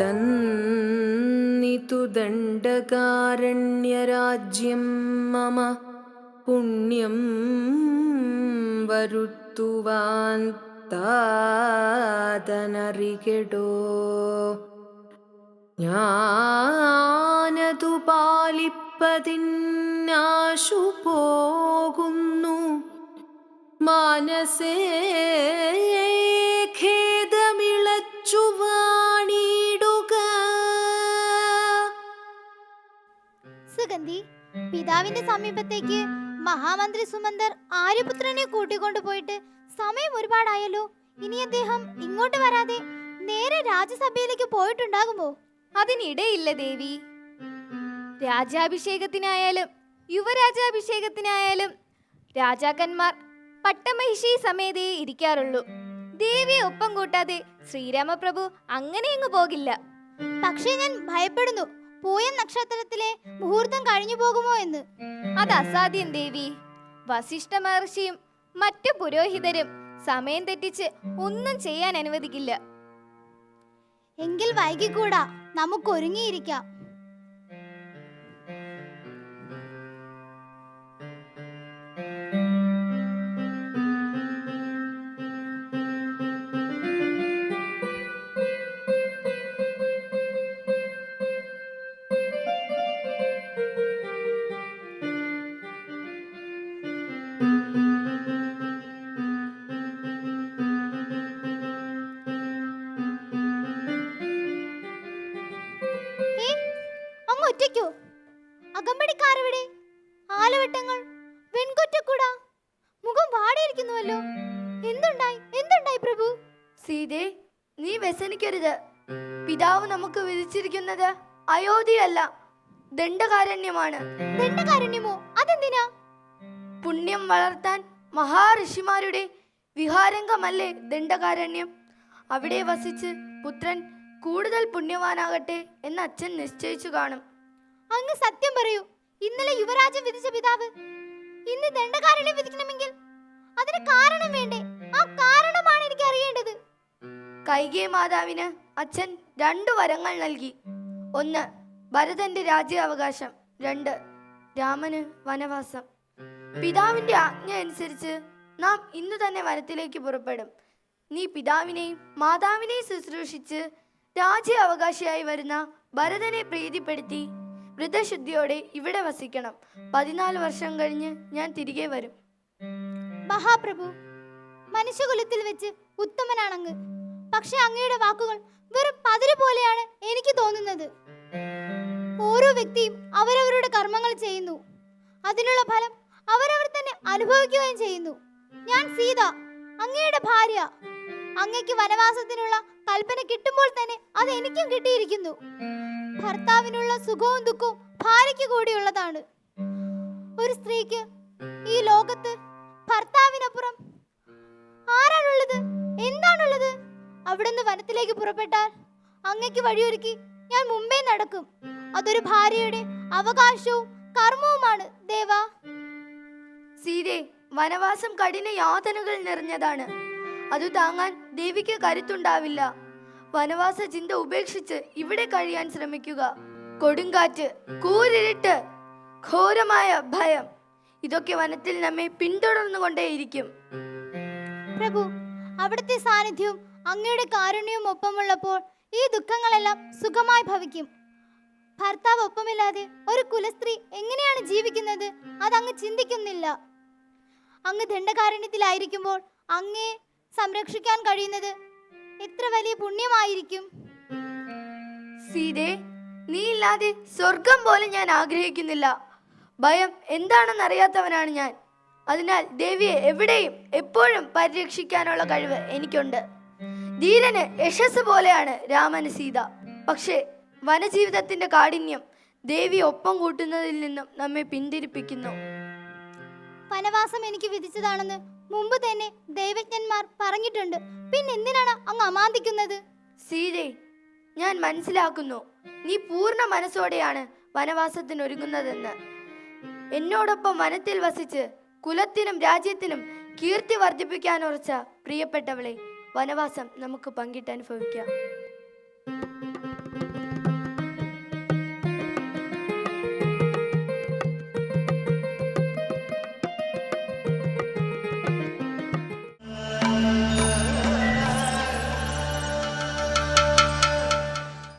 തന്നിതു ദണ്ഡകാരണ്യരാജ്യം മമ പുണ്യം വരുത്തുവാൻ താതനറികെടോ. ഞാനതു പാലിപ്പതിന്നാശു പോകുന്നു. മനസേ ഖേദമിളച്ചു സുഗന്ധി പിതാവിന്റെ സമീപത്തേക്ക് മഹാമന്ത്രി സുമന്ദർ ആര്യപുത്രനെ കൂട്ടിക്കൊണ്ടു പോയിട്ട് സമയം ഒരുപാടായല്ലോ. ഇനി അദ്ദേഹം ഇങ്ങോട്ട് വരാതെ നേരെ രാജ്യസഭയിലേക്ക് പോയിട്ടുണ്ടാകുമോ? അതിനിടയില്ല ദേവി. രാജാഭിഷേകത്തിനായാലും യുവരാജാഭിഷേകത്തിനായാലും രാജാക്കന്മാർ പട്ടമഹിഷി സമേതയെ ഇരിക്കാറുള്ളൂ. ദേവിയെ ഒപ്പം കൂട്ടാതെ ശ്രീരാമപ്രഭു അങ്ങനെ അങ്ങ് പോകില്ല. പക്ഷേ ഞാൻ ഭയപ്പെടുന്നു. പൂയ നക്ഷത്രത്തിലെ മുഹൂർത്തം കഴിഞ്ഞു പോകുമോ എന്ന്? അത് അസാധ്യം ദേവി. വസിഷ്ഠ മഹർഷിയും മറ്റു പുരോഹിതരും സമയം തെറ്റിച്ച് ഒന്നും ചെയ്യാൻ അനുവദിക്കില്ല. എങ്കിൽ വൈകിക്കൂടാ. നമുക്ക് ഒരുങ്ങിയിരിക്കാം. അകമ്പടിക്കാരെവിടെ? ആലവട്ടങ്ങൾ വെൺകൊറ്റക്കുട. മുഖം വാടിയിരിക്കുന്നുവല്ലോ. എന്തുണ്ടായി? എന്തുണ്ടായി പ്രഭു? സീതേ നീ വ്യസനിക്കരുത്. പിതാവ് നമുക്ക് വിധിച്ചിരിക്കുന്നത് അയോധ്യയല്ല ദണ്ഡകാരണ്യമാണ്. ദണ്ഡകാരണ്യമോ? അതെന്തിനാ? പുണ്യം വളർത്താൻ മഹാഋഷിമാരുടെ വിഹാരംഗമല്ലേ ദണ്ഡകാരണ്യം? അവിടെ വസിച്ച് പുത്രൻ കൂടുതൽ പുണ്യവാനാകട്ടെ എന്ന് അച്ഛൻ നിശ്ചയിച്ചു കാണും. അങ്ങ് സത്യം പറയൂ. ഇന്നലെ യുവരാജൻ വിധിച്ച പിതാവ് ഇന്ന് ദണ്ഡകാരനെ വിധിക്കണമെങ്കിൽ അതിന് കാരണം വേണ്ടേ? ആ കാരണമാണ് എനിക്ക് അറിയേണ്ടത്. കൈകേ മാതാവിന് അച്ഛൻ രണ്ടു വരങ്ങൾ നൽകി. ഒന്ന് ഭരതന്റെ രാജ്യാവകാശം. രണ്ട് രാമന് വനവാസം. പിതാവിന്റെ ആജ്ഞ അനുസരിച്ച് നാം ഇന്നു തന്നെ വനത്തിലേക്ക് പുറപ്പെടും. നീ പിതാവിനെയും മാതാവിനെയും ശുശ്രൂഷിച്ച് രാജ്യാവകാശിയായി വരുന്ന ഭരതനെ പ്രീതിപ്പെടുത്തി വൃതശുദ്ധിയോടെ ഇവിടെ വസിക്കണം. പതിനാല് വർഷം കഴിഞ്ഞ് ഞാൻ തിരികെ വരും. മഹാപ്രഭു മനുഷ്യകുലത്തിൽ വെച്ച് ഉത്തമനാണങ്ങ്. പക്ഷെ അങ്ങയുടെ വാക്കുകൾ വെറും പതിര് പോലെയാണ് എനിക്ക് തോന്നുന്നത്. ഓരോ വ്യക്തിയും അവരവരുടെ കർമ്മങ്ങൾ ചെയ്യുന്നു. അതിനുള്ള ഫലം അവരവർ തന്നെ അനുഭവിക്കുകയും ചെയ്യുന്നു. ഞാൻ സീത അങ്ങയുടെ ഭാര്യ. അങ്ങയ്ക്ക് വനവാസത്തിനുള്ള കൽപ്പന കിട്ടുമ്പോൾ തന്നെ അത് എനിക്കും കിട്ടിയിരിക്കുന്നു. ഭർത്താവിനുള്ള സുഖവും ദുഃഖവും ഭാര്യയ്ക്ക് കൂടിയുള്ളതാണ്. ഒരു സ്ത്രീക്ക് ഈ ലോകത്ത് ഭർത്താവിനപ്പുറം ആരാണുള്ളത്? എന്താണുള്ളത്? അവിടുന്ന് വനത്തിലേക്ക് പുറപ്പെട്ടാൽ അങ്ങയ്ക്ക് വഴിയൊരുക്കി ഞാൻ മുമ്പേ നടക്കും. അതൊരു ഭാര്യയുടെ അവകാശവും കർമ്മവുമാണ് ദേവാ. സീതേ വനവാസം കഠിന യാതനകൾ നിറഞ്ഞതാണ്. അത് താങ്ങാൻ ദേവിക്ക് കരുത്തുണ്ടാവില്ല. വനവാസ ചിന്ത ഉപേക്ഷിച്ച് ഇവിടെ കഴിയാൻ ശ്രമിക്കുക. കൊടുങ്കാറ്റ് കൂരിരുട്ട് ഘോരമായ ഭയം. ഇതൊക്കെ വനത്തിൽ നമ്മെ പിന്തുടർന്നുകൊണ്ടേയിരിക്കും. പ്രഭു അവിടുത്തെ സാന്നിധ്യവും അങ്ങയുടെ കാരുണ്യവും ഒപ്പമുള്ളപ്പോൾ ഈ ദുഃഖങ്ങളെല്ലാം സുഖമായി ഭവിക്കും. ഭർത്താവ് ഒപ്പമില്ലാതെ ഒരു കുലസ്ത്രീ എങ്ങനെയാണ് ജീവിക്കുന്നത്? അതങ്ങ് ചിന്തിക്കുന്നില്ല. അങ്ങ് ദണ്ഡകാരുണ്യത്തിലായിരിക്കുമ്പോൾ അങ്ങേ സംരക്ഷിക്കാൻ കഴിയുന്നത് എത്ര വലിയ പുണ്യമായിരിക്കും. സീതേ നീ ഇല്ലാതെ സ്വർഗം പോലെ ഞാൻ ആഗ്രഹിക്കുന്നില്ല. ഭയം എന്താണെന്ന് അറിയാത്തവനാണ് ഞാൻ. അതിനാൽ ദേവിയെ എവിടെയും എപ്പോഴും പരിരക്ഷിക്കാനുള്ള കഴിവ് എനിക്കുണ്ട്. ധീരന് യശസ് പോലെയാണ് രാമന് സീത. പക്ഷേ വനജീവിതത്തിന്റെ കാഠിന്യം ദേവി ഒപ്പം കൂട്ടുന്നതിൽ നിന്നും നമ്മെ പിന്തിരിപ്പിക്കുന്നു. വനവാസം എനിക്ക് വിധിച്ചതാണെന്ന് മുമ്പ് തന്നെ ദൈവജ്ഞന്മാർ പറഞ്ഞിട്ടുണ്ട്. പിന്നെ എന്തിനാണ് അങ്ങ് അമാന്തിക്കുന്നത്? സീതേ ഞാൻ മനസ്സിലാക്കുന്നു. നീ പൂർണ മനസ്സോടെയാണ് വനവാസത്തിന് ഒരുങ്ങുന്നതെന്ന്. എന്നോടൊപ്പം വനത്തിൽ വസിച്ച് കുലത്തിനും രാജ്യത്തിനും കീർത്തി വർദ്ധിപ്പിക്കാനുറച്ച പ്രിയപ്പെട്ടവളെ വനവാസം നമുക്ക് പങ്കിട്ട് അനുഭവിക്കാം.